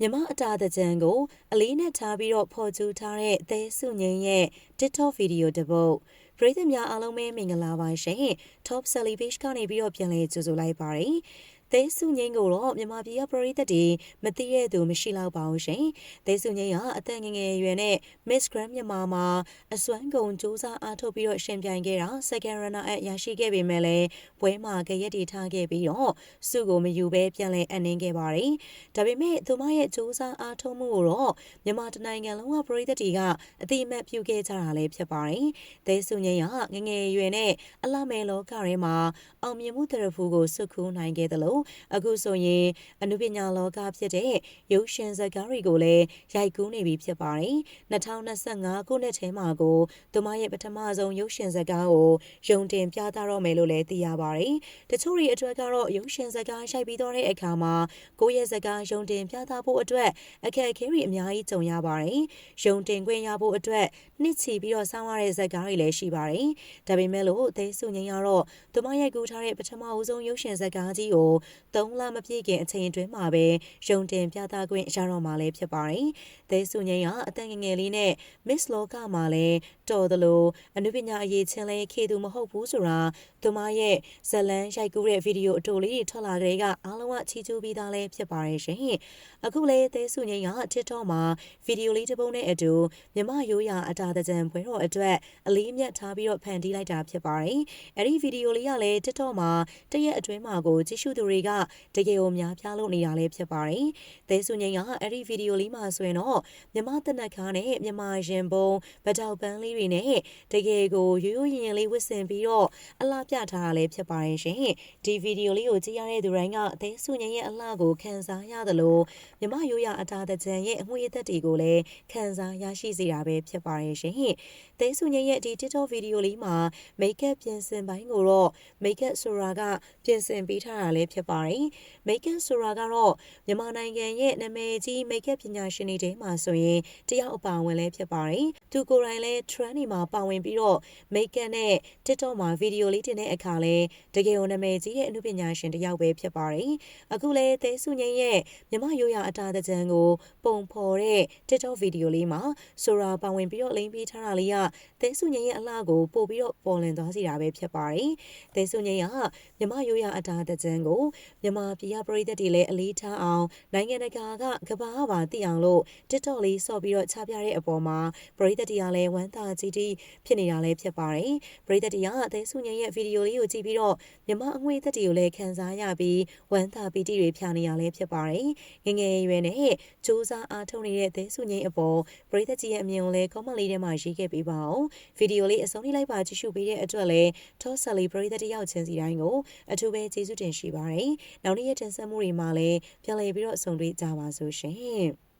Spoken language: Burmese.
မြမအတာတကြံကိုအလေးနဲ့ထားပြီးတော့ဖော်ကျူးထားတဲ့သဲစုငင်းရဲ့ TikTok ဗီဒီယိုတစ်ပုဒ်ပရိသတ်များအားလုံးပဲမင်္ဂလာပါရှင် Top Selly Page ကနေပြီးတော့ပြန်လည်ကြိုဆိုလိုက်ပါတယ် သဲစုငိမ့်ကိုတော့မြန်မာပြည်ကပရိသတ်တွေမသိရသူမရှိတော့ပါဘူးရှင်။သဲစုငိမ့်ကအသက်ငယ်ငယ်ရွယ်နဲ့ Miss Grand မြန်မာမှာအစွမ်းကုန်စူးစမ်းအားထုတ်ပြီးတော့ရှင်ပြိုင်ခဲ့တာ Second Runner အရရှိခဲ့ပေမဲ့လည်းပွဲမှာကြရက်တီထားခဲ့ပြီးတော့စုကိုမယူဘဲပြန်လည်အနှင်းခဲ့ပါတယ်။ဒါပေမဲ့သူမရဲ့စူးစမ်းအားထုတ်မှုကိုတော့မြန်မာတနိုင်ငံလုံးကပရိသတ်တွေကအတိအမှတ်ပြုခဲ့ကြတာလည်းဖြစ်ပါတယ်။သဲစုငိမ့်ကငငယ်ရွယ်နဲ့အလှမယ်လောကထဲမှာအောင်မြင်မှုတရဖူကိုစုခူးနိုင်ခဲ့တယ်လို့အခုဆိုရင်အနုပညာလောကဖြစ်တဲ့ရုပ်ရှင်ဇာတ်ကားတွေကိုလည်းရိုက်ကူးနေပြီဖြစ်ပါတယ်2025ခုနှစ်ထဲမှာကိုသူမရဲ့ပထမဆုံးရုပ်ရှင်ဇာတ်ကားကိုရုံတင်ပြသတော့မယ်လို့လည်းသိရပါတယ်တချို့တွေအတွက်ကတော့ရုပ်ရှင်ဇာတ်ကားရိုက်ပြီးတော့တဲ့အခါမှာကိုယ့်ရဲ့ဇာတ်ကားရုံတင်ပြသဖို့အတွက်အခက်အခဲတွေအများကြီးကြုံရပါတယ်ရုံတင်ခွင့်ရဖို့အတွက်နှစ်ချီပြီးတော့စောင့်ရတဲ့ဇာတ်ကားတွေလည်းရှိပါတယ်ဒါပေမဲ့လို့သေစုငင်ရတော့သူမရိုက်ကူးထားတဲ့ပထမအဆုံးရုပ်ရှင်ဇာတ်ကားကြီးကို3လမပြည့်ခင်အချိန်အတွင်းမှာပဲရုံတင်ပြသခွင့်ရတော့မှာလည်းဖြစ်ပါတယ်။သဲစုငိမ့်ကအတန်ငငယ်လေးနဲ့ Miss လောကမှာလည်းတော်သလိုအနုပညာအရေးချင်းလဲခေသူမဟုတ်ဘူးဆိုတာသူမရဲ့ဇလန်းရိုက်ကူးတဲ့ဗီဒီယိုအတူလေးတွေထွက်လာတဲ့ကအားလုံးကချီးကျူးပြီးသားလည်းဖြစ်ပါတယ်ရှင်။အခုလေသဲစုငိမ့်က TikTok မှာဗီဒီယိုလေးတစ်ပုဒ်နဲ့အတူမြမရိုးရာအတာတကြံပွဲတော်အတွက်အလေးအမြတ်ထားပြီးတော့ဖန်တီးလိုက်တာဖြစ်ပါတယ်။အဲဒီဗီဒီယိုလေးကလည်း TikTok မှာတရက်အတွင်းမှာကိုကြည့်ရှုသူတွေကတကယ်ကိုများပြားလို့နေတာလည်းဖြစ်ပါတယ်။သဲစုငိမ့်ကအဲ့ဒီဗီဒီယိုလေးမှာဆိုရင်တော့မြမတနက်ခါနဲ့မြမရင်ပုံဗတောက်ပန်းလေးတွေနဲ့တကယ်ကိုရိုးရိုးရင်ရင်လေးဝစ်ဆင်ပြီးတော့အလှပြထားတာလည်းဖြစ်ပါတယ်ရှင်။ဒီဗီဒီယိုလေးကိုကြည့်ရတဲ့သူတိုင်းကသဲစုငိမ့်ရဲ့အလှကိုခံစားရသလိုမြမရိုးရအတာတကြံရဲ့အငွေအသက်တွေကိုလည်းခံစားရရှိစေတာပဲဖြစ်ပါတယ်ရှင်။သဲစုငိမ့်ရဲ့ဒီ TikTok ဗီဒီယိုလေးမှာမိတ်ကပ်ပြင်ဆင်ပိုင်းကိုတော့မိတ်ကပ်ဆိုတာကပြင်ဆင်ပေးထားတာလည်းဖြစ်ပါတယ်။မိတ်ကပ်ဆိုတာကတော့မြန်မာနိုင်ငံရဲ့နာမည်ကြီးမိတ်ကပ်ပညာရှင်တွေထဲမှာဆိုရင်တယောက်အပါဝင်လည်းဖြစ်ပါတယ်။သူကိုယ်တိုင်လည်း trend တွေမှာပါဝင်ပြီးတော့မိတ်ကပ်နဲ့ TikTok မှာဗီဒီယိုလေးတင်တဲ့အခါလဲတကယ်ကိုနာမည်ကြီးတဲ့အမှုပညာရှင်တယောက်ပဲဖြစ်ပါတယ်။အခုလဲသဲစုငိမ့်ရဲ့မြမရိုးရာအတာတကြံကိုပုံဖော်တဲ့ TikTok ဗီဒီယိုလေးမှာဆိုတာပါဝင်ပြီးတော့လိမ့်ပေးထားတာလေးကသဲစုငိမ့်ရဲ့အလှကိုပို့ပြီးတော့ပေါ်လင်သွားစေတာပဲဖြစ်ပါတယ်။သဲစုငိမ့်ကမြမရိုးရာအတာတကြံကိုမြမပြည်ရပရိသတ်တွေလည်းအလေးထားအောင်နိုင်ငံတကာကကဘာပါသိအောင်လို့ TikTok လေးဆော့ပြီးတော့ချပြတဲ့အပေါ်မှာပရိသတ်တွေကလည်းဝမ်းသာကြည်တိဖြစ်နေတာလည်းဖြစ်ပါတယ်။ပရိသတ်တွေကအသေးစုငယ်ရဲ့ဗီဒီယိုလေးကိုကြည့်ပြီးတော့မြမအငွေသက်တွေကိုလည်းခန်းစားရပြီးဝမ်းသာပီတိတွေဖြာနေရလည်းဖြစ်ပါတယ်။ငငယ်ရွယ်နဲ့စူးစမ်းအားထုတ်နေတဲ့သေးစုငယ်အပေါ်ပရိသတ်ကြီးရဲ့အမြင်ကိုလည်း comment လေးထဲမှာရေးခဲ့ပေးပါဦး။ဗီဒီယိုလေးအဆုံးထိလိုက်ပါကြည့်ရှုပေးတဲ့အတွက်လည်း Top Sally ပရိသတ်တယောက်ချင်းစီတိုင်းကိုအထူးပဲကျေးဇူးတင်ရှိပါတယ်။နောက်နေ့ရက်တင်ဆက်မှုတွေမှာလည်းပြန်လည်ပြီးတော့ဆုံတွေ့ကြပါစို့ရှင်။